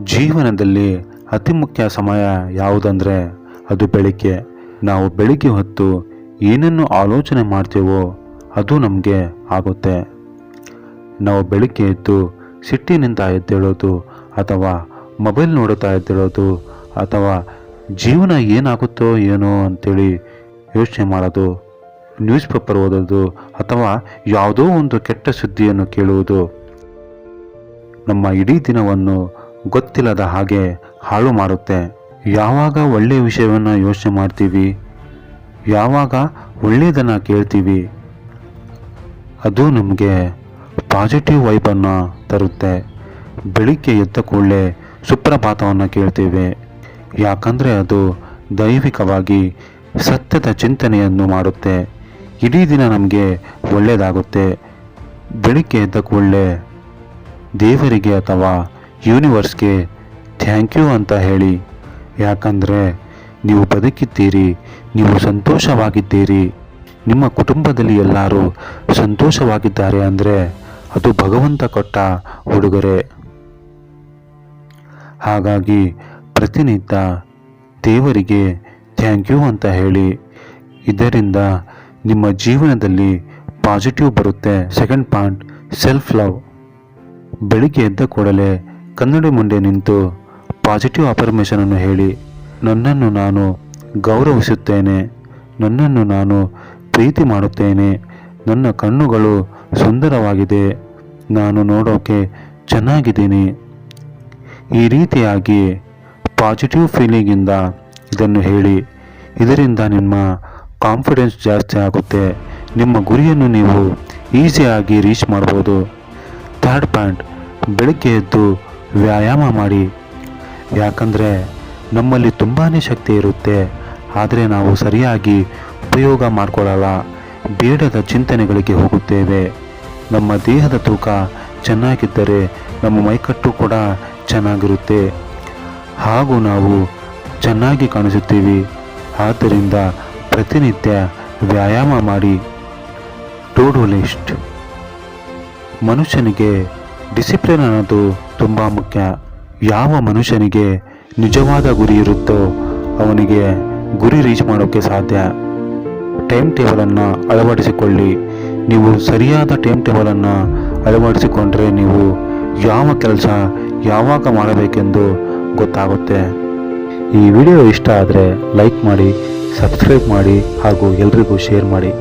ಜೀವನದಲ್ಲಿ ಅತಿ ಮುಖ್ಯ ಸಮಯ ಯಾವುದಂದರೆ ಅದು ಬೆಳಿಗ್ಗೆ. ನಾವು ಬೆಳಿಗ್ಗೆ ಹೊತ್ತು ಏನನ್ನು ಆಲೋಚನೆ ಮಾಡ್ತೇವೋ ಅದು ನಮಗೆ ಆಗುತ್ತೆ. ನಾವು ಬೆಳಿಗ್ಗೆ ಎದ್ದು ಸಿಟ್ಟಿನಿಂದ ಎದ್ದೇಳೋದು ಅಥವಾ ಮೊಬೈಲ್ ನೋಡುತ್ತಾ ಎದ್ದೇಳೋದು ಅಥವಾ ಜೀವನ ಏನಾಗುತ್ತೋ ಏನೋ ಅಂತೇಳಿ ಯೋಚನೆ ಮಾಡೋದು, ನ್ಯೂಸ್ ಪೇಪರ್ ಓದೋದು ಅಥವಾ ಯಾವುದೋ ಒಂದು ಕೆಟ್ಟ ಸುದ್ದಿಯನ್ನು ಕೇಳುವುದು. ನಮ್ಮ ಇಡೀ ದಿನವನ್ನು ಗೊತ್ತಿಲ್ಲದ ಹಾಗೆ ಹಾಳು ಮಾಡುತ್ತೆ. ಯಾವಾಗ ಒಳ್ಳೆಯ ವಿಷಯವನ್ನು ಯೋಚನೆ ಮಾಡ್ತೀವಿ? ಯಾವಾಗ ಒಳ್ಳೆಯದನ್ನು ಕೇಳ್ತೀವಿ? ಅದು ನಮಗೆ ಪಾಸಿಟಿವ್ ವೈಬನ್ನು ತರುತ್ತೆ. ಬೆಳಿಗ್ಗೆ ಎದ್ದ ಕೂಡಲೇ ಸುಪ್ರಭಾತವನ್ನು ಕೇಳ್ತೀವಿ. ಯಾಕಂದರೆ ಅದು ದೈವಿಕವಾಗಿ ಸತ್ಯದ ಚಿಂತನೆಯನ್ನು ಮಾಡುತ್ತೆ. ಇಡೀ ದಿನ ನಮಗೆ ಒಳ್ಳೆಯದಾಗುತ್ತೆ. ಬೆಳಿಗ್ಗೆ ಎದ್ದ ಕೂಡಲೇ ದೇವರಿಗೆ ಅಥವಾ ಯೂನಿವರ್ಸ್ಗೆ ಥ್ಯಾಂಕ್ ಯು ಅಂತ ಹೇಳಿ. ಯಾಕಂದರೆ ನೀವು ಬದುಕಿದ್ದೀರಿ, ನೀವು ಸಂತೋಷವಾಗಿದ್ದೀರಿ. ನಿಮ್ಮ ಕುಟುಂಬದಲ್ಲಿ ಎಲ್ಲರೂ ಸಂತೋಷವಾಗಿದ್ದಾರೆ ಅಂದರೆ ಅದು ಭಗವಂತ ಕೊಟ್ಟ ಉಡುಗೊರೆ. ಹಾಗಾಗಿ ಪ್ರತಿನಿತ್ಯ ದೇವರಿಗೆ ಥ್ಯಾಂಕ್ ಯು ಅಂತ ಹೇಳಿ. ಇದರಿಂದ ನಿಮ್ಮ ಜೀವನದಲ್ಲಿ ಪಾಸಿಟಿವ್ ಬರುತ್ತೆ. Second point, self love. ಬೆಳಿಗ್ಗೆ ಎದ್ದ ಕೂಡಲೇ ಕನ್ನಡಿ ಮುಂದೆ ನಿಂತು ಪಾಸಿಟಿವ್ ಅಫರ್ಮೇಷನನ್ನು ಹೇಳಿ, ನನ್ನನ್ನು ನಾನು ಗೌರವಿಸುತ್ತೇನೆ, ನನ್ನನ್ನು ನಾನು ಪ್ರೀತಿ ಮಾಡುತ್ತೇನೆ, ನನ್ನ ಕಣ್ಣುಗಳು ಸುಂದರವಾಗಿದೆ, ನಾನು ನೋಡೋಕೆ ಚೆನ್ನಾಗಿದ್ದೀನಿ. ಈ ರೀತಿಯಾಗಿ ಪಾಸಿಟಿವ್ ಫೀಲಿಂಗಿಂದ ಇದನ್ನು ಹೇಳಿ, ಇದರಿಂದ ನಿಮ್ಮ ಕಾನ್ಫಿಡೆನ್ಸ್ ಜಾಸ್ತಿ ಆಗುತ್ತೆ, ನಿಮ್ಮ ಗುರಿಯನ್ನು ನೀವು ಈಸಿಯಾಗಿ ರೀಚ್ ಮಾಡ್ಬೋದು. ಥರ್ಡ್ ಪಾಯಿಂಟ್ ಬೆಳಗ್ಗೆ ಎದ್ದು ವ್ಯಾಯಾಮ ಮಾಡಿ. ಯಾಕಂದರೆ ನಮ್ಮಲ್ಲಿ ತುಂಬಾ ಶಕ್ತಿ ಇರುತ್ತೆ. ಆದರೆ ನಾವು ಸರಿಯಾಗಿ ಉಪಯೋಗ ಮಾಡಿಕೊಳ್ಳಲ್ಲ ಬೇಡದ ಚಿಂತನೆಗಳಿಗೆ ಹೋಗುತ್ತೇವೆ. ನಮ್ಮ ದೇಹದ ತೂಕ ಚೆನ್ನಾಗಿದ್ದರೆ ನಮ್ಮ ಮೈಕಟ್ಟು ಕೂಡ ಚೆನ್ನಾಗಿರುತ್ತೆ. ಹಾಗೂ ನಾವು ಚೆನ್ನಾಗಿ ಕಾಣಿಸುತ್ತೀವಿ. ಆದ್ದರಿಂದ ಪ್ರತಿನಿತ್ಯ ವ್ಯಾಯಾಮ ಮಾಡಿ. ಟು ಡು ಲಿಸ್ಟ್ ಮನುಷ್ಯನಿಗೆ ಡಿಸಿಪ್ಲಿನ್ ಅನ್ನೋದು ತುಂಬ ಮುಖ್ಯ. ಯಾವ ಮನುಷ್ಯನಿಗೆ ನಿಜವಾದ ಗುರಿ ಇರುತ್ತೋ ಅವನಿಗೆ ಗುರಿ ರೀಚ್ ಮಾಡೋಕ್ಕೆ ಸಾಧ್ಯ. ಟೈಮ್ ಟೇಬಲನ್ನು ಅಳವಡಿಸಿಕೊಳ್ಳಿ. ನೀವು ಸರಿಯಾದ ಟೈಮ್ ಟೇಬಲನ್ನು ಅಳವಡಿಸಿಕೊಂಡ್ರೆ ನೀವು ಯಾವ ಕೆಲಸ ಯಾವಾಗ ಮಾಡಬೇಕೆಂದು ಗೊತ್ತಾಗುತ್ತೆ. ಈ ವಿಡಿಯೋ ಇಷ್ಟ ಆದರೆ ಲೈಕ್ ಮಾಡಿ ಸಬ್ಸ್ಕ್ರೈಬ್ ಮಾಡಿ ಹಾಗೂ ಎಲ್ರಿಗೂ ಶೇರ್ ಮಾಡಿ.